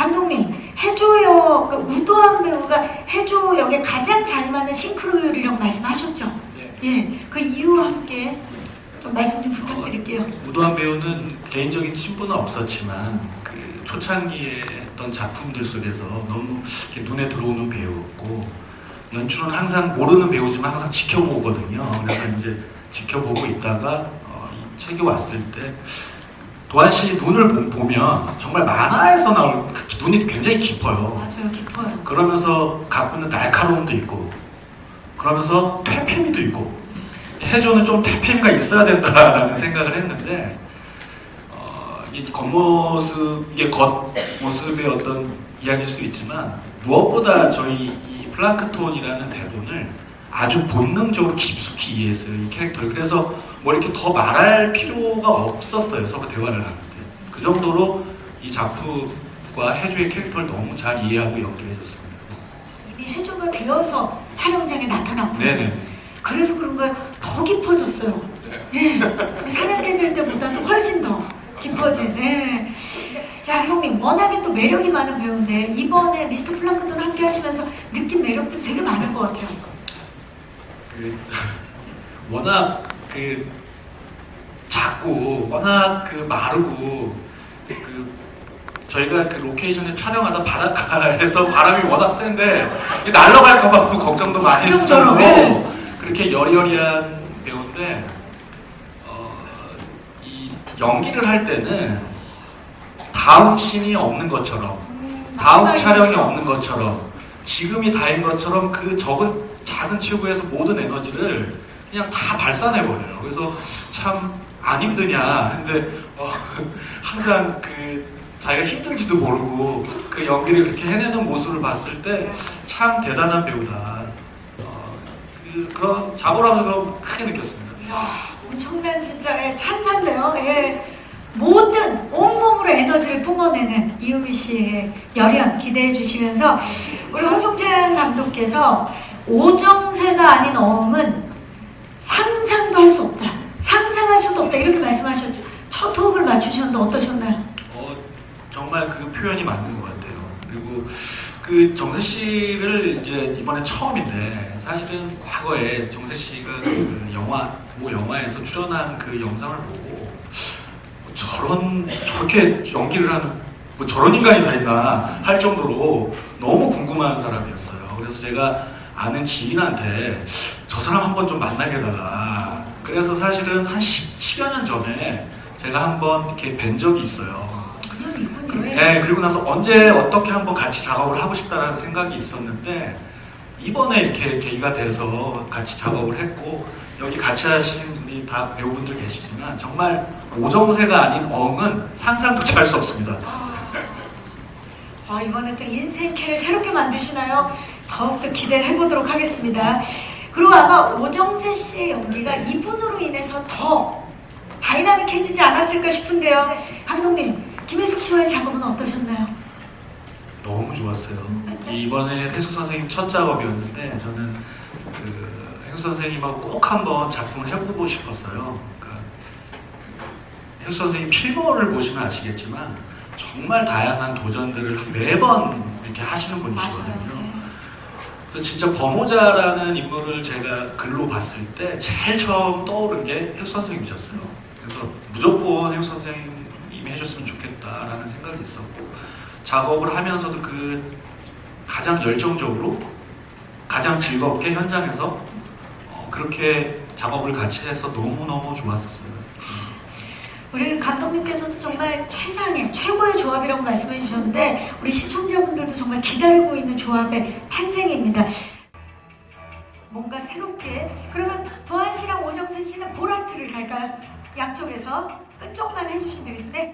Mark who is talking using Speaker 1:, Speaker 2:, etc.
Speaker 1: 감독님 해조 그 우도한 배우가 해조 역에 가장 잘 맞는 싱크로율이라고 말씀하셨죠?
Speaker 2: 네.
Speaker 1: 예, 그 이유와 함께 좀 말씀 좀 부탁드릴게요.
Speaker 2: 무도한 배우는 개인적인 친분은 없었지만 그 초창기에 했던 작품들 속에서 너무 눈에 들어오는 배우였고 연출은 항상 모르는 배우지만 항상 지켜보거든요. 그래서 이제 지켜보고 있다가 어, 이 책이 왔을 때 도한 씨 눈을 보- 보면 정말 만화에서 나올 그 눈이 굉장히 깊어요.
Speaker 1: 맞아요, 깊어요.
Speaker 2: 그러면서 갖고 있는 날카로움도 있고 그러면서 퇴폐미도 있고 해조는 좀 퇴폐미가 있어야 된다라는 생각을 했는데 어, 이 겉모습 이게 겉모습의 어떤 이야기일 수도 있지만 무엇보다 저희 이 플랑크톤이라는 대본을 아주 본능적으로 깊숙이 이해했어요 이 캐릭터를 그래서 뭐 이렇게 더 말할 필요가 없었어요 서로 대화를 하는데 그 정도로 이 작품과 해조의 캐릭터를 너무 잘 이해하고 연기해줬습니다.
Speaker 1: 이미 해조가 되어서 촬영장에 나타났고
Speaker 2: 네네.
Speaker 1: 그래서 그런가 더 깊어졌어요. 예, 우리 사냥개들 때보다도 훨씬 더 깊어진. 예. 자, 형님 워낙에 또 매력이 많은 배우인데 이번에 미스터 플랑크톤 함께 하시면서 느낀 매력도 되게 많을 것 같아요.
Speaker 2: 그 워낙 그 작고 워낙 그 마르고 그 저희가 그 로케이션에 촬영하다 바닷가에서 바람이 워낙 센데 날아갈까봐 걱정도 많이 했을
Speaker 1: 그 정도로.
Speaker 2: 그렇게 여리여리한 배우인데 어, 이 연기를 할 때는 다음 씬이 없는 것처럼 다음
Speaker 1: 마지막에
Speaker 2: 촬영이 없는 것처럼 지금이 다인 것처럼 그 적은 작은 체구에서 모든 에너지를 그냥 다 발산해버려요. 그래서 참 안 힘드냐. 근데 어, 항상 그 자기가 힘든지도 모르고 그 연기를 그렇게 해내는 모습을 봤을 때 참 대단한 배우다. 어, 그, 그런 작업을 하면서 크게 느꼈습니다.
Speaker 1: 이야, 엄청난 진짜 예, 찬사인데요. 예. 모든 온몸으로 에너지를 뿜어내는 이유미 씨의 열연 기대해 주시면서 우리 홍종찬 감독께서 오정세가 아닌 어흥은 상상도 할 수 없다. 상상할 수도 없다. 이렇게 말씀하셨죠. 첫 호흡을 맞추셨는데 어떠셨나요?
Speaker 2: 어, 정말 그 표현이 맞는 것 같아요. 그리고 그 정세 씨를 이제 이번에 처음인데 사실은 과거에 정세 씨가 그 영화 뭐 영화에서 출연한 그 영상을 보고 뭐 저런 저렇게 연기를 하는 뭐 저런 인간이 다 있나 할 정도로 너무 궁금한 사람이었어요. 그래서 제가 아는 지인한테 저 사람 한번 좀 만나게 해달라. 그래서 사실은 한 10, 10 여 년 전에 제가 한번 이렇게 뵌 적이 있어요. 네, 그리고 나서 언제 어떻게 한번 같이 작업을 하고 싶다라는 생각이 있었는데 이번에 이렇게 계기가 돼서 같이 작업을 했고 여기 같이 하신 우리 다 배우분들 계시지만 정말 오정세가 아닌 엉은 상상조차 할 수 없습니다.
Speaker 1: 아, 이번에 또 인생캐를 새롭게 만드시나요? 더욱더 기대를 해보도록 하겠습니다. 그리고 아마 오정세 씨의 연기가 이분으로 인해서 더 다이나믹해지지 않았을까 싶은데요. 감독님, 김혜숙 씨와의 작업은 어떠셨나요?
Speaker 2: 너무 좋았어요. 이번에 해수 선생님 첫 작업이었는데 저는 그 해수 선생님하고 꼭 한번 작품을 해보고 싶었어요. 그러니까 해수 선생님 필모를 보시면 아시겠지만 정말 다양한 도전들을 매번 이렇게 하시는 분이시거든요.
Speaker 1: 네.
Speaker 2: 그래서 진짜 범호자라는 인물을 제가 글로 봤을 때 제일 처음 떠오른 게 해수 선생님이셨어요. 그래서 무조건 해수 선생님이 해줬으면 좋겠다라는 생각이 있었고 작업을 하면서도 그 가장 열정적으로 가장 즐겁게 현장에서 어, 그렇게 작업을 같이 해서 너무너무 좋았었습니다.
Speaker 1: 우리 감독님께서도 정말 최상의 최고의 조합이라고 말씀해 주셨는데 우리 시청자분들도 정말 기다리고 있는 조합의 탄생입니다. 뭔가 새롭게 그러면 도한 씨랑 오정세 씨는 보라트를 갈까요? 양쪽에서 끝쪽만 해주시면 되겠는데